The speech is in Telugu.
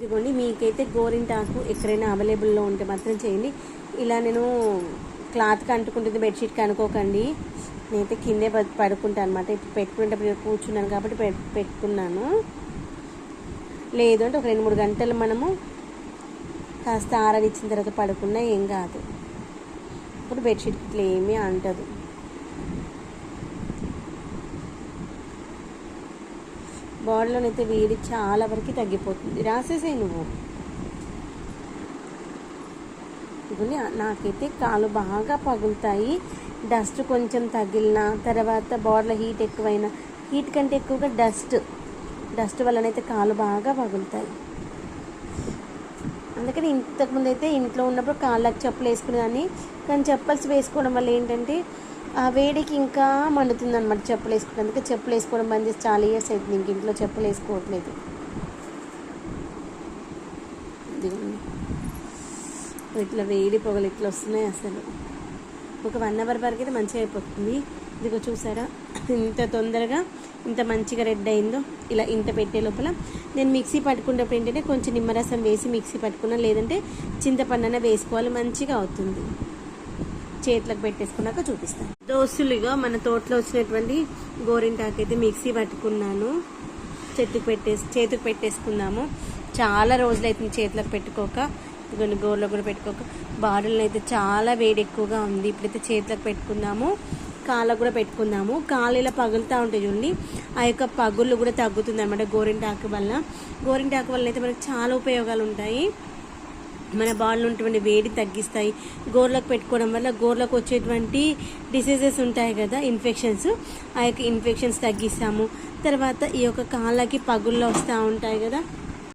ఇదిగోండి మీకైతే గోరింటాకు ఎక్కడైనా అవైలబుల్లో ఉంటే మాత్రం చేయండి. ఇలా నేను క్లాత్కి అంటుకుంటుంది బెడ్షీట్కి అనుకోకండి. నేనైతే కిందే పడుకుంటాను అనమాట ఇప్పుడు పెట్టుకునేటప్పుడు కూర్చున్నాను కాబట్టి పెట్టుకున్నాను. లేదు అంటే ఒక రెండు మూడు గంటలు మనము కాస్త ఆరనిచ్చిన తర్వాత పడుకున్నా ఏం కాదు. ఇప్పుడు బెడ్షీట్ ఇట్లా ఏమీ అంటదు. బాడీలోనైతే వేడి చాలా వరకు తగ్గిపోతుంది. రాసేసాయి నువ్వు. ఇదిగోండి, నాకైతే కాలు బాగా పగులుతాయి. డస్ట్ కొంచెం తగిలిన తర్వాత బాడీలో హీట్ ఎక్కువైన హీట్ కంటే ఎక్కువగా డస్ట్. డస్ట్ వల్లనైతే కాలు బాగా పగులుతాయి. అందుకని ఇంతకుముందు అయితే ఇంట్లో ఉన్నప్పుడు కాళ్ళకు చెప్పులు వేసుకునేదాన్ని. కానీ చెప్పల్స్ వేసుకోవడం వల్ల ఏంటంటే ఆ వేడికి ఇంకా మండుతుంది అనమాట చెప్పులు వేసుకుంటే. అందుకే చెప్పులు వేసుకోవడం బంద్ చేసి చాలా ఇయర్స్ అవుతుంది ఇంక ఇంట్లో చెప్పులు వేసుకోవట్లేదు. ఇట్లా వేడి పొగలు ఇట్లా వస్తున్నాయి అసలు. ఒక వన్ అవర్ వరకు అయితే మంచిగా అయిపోతుంది. ఇదిగో చూసారా? ఇంత తొందరగా ఇంత మంచిగా రెడ్ అయిందో ఇలా ఇంత పెట్టే లోపల. నేను మిక్సీ పట్టుకున్నప్పుడు ఏంటంటే కొంచెం నిమ్మరసం వేసి మిక్సీ పట్టుకున్నా లేదంటే చింతపండున వేసుకోవాలి మంచిగా అవుతుంది. చేతులకు పెట్టేసుకున్నాక చూపిస్తాను దోస్తులుగా మన తోటలో వచ్చినటువంటి గోరింటాకైతే మిక్సీ పట్టుకున్నాను. చెట్టుకు పెట్టేసి చేతికి పెట్టేసుకున్నాము చాలా రోజులు అవుతుంది చేతులకు పెట్టుకోక. గోర్లో కూడా పెట్టుకోక. బాడీలో అయితే చాలా వేడి ఎక్కువగా ఉంది. ఇప్పుడైతే చేతులకు పెట్టుకున్నాము కాళ్ళకు కూడా పెట్టుకుందాము. కాళ్ళు ఇలా పగులుతూ ఉంటాయి చూడండి. ఆ యొక్క పగుళ్ళు కూడా తగ్గుతుంది అనమాట గోరింటాకు వల్ల. గోరింటాకు వల్ల అయితే మనకు చాలా ఉపయోగాలు ఉంటాయి. మన బాడీలో ఉన్నటువంటి వేడి తగ్గిస్తాయి. గోర్లకు పెట్టుకోవడం వల్ల గోర్లకు వచ్చేటువంటి డిసీజెస్ ఉంటాయి కదా ఇన్ఫెక్షన్స్ ఆ యొక్క ఇన్ఫెక్షన్స్ తగ్గిస్తాము. తర్వాత ఈ యొక్క కాళ్ళకి పగుళ్ళు వస్తూ ఉంటాయి కదా.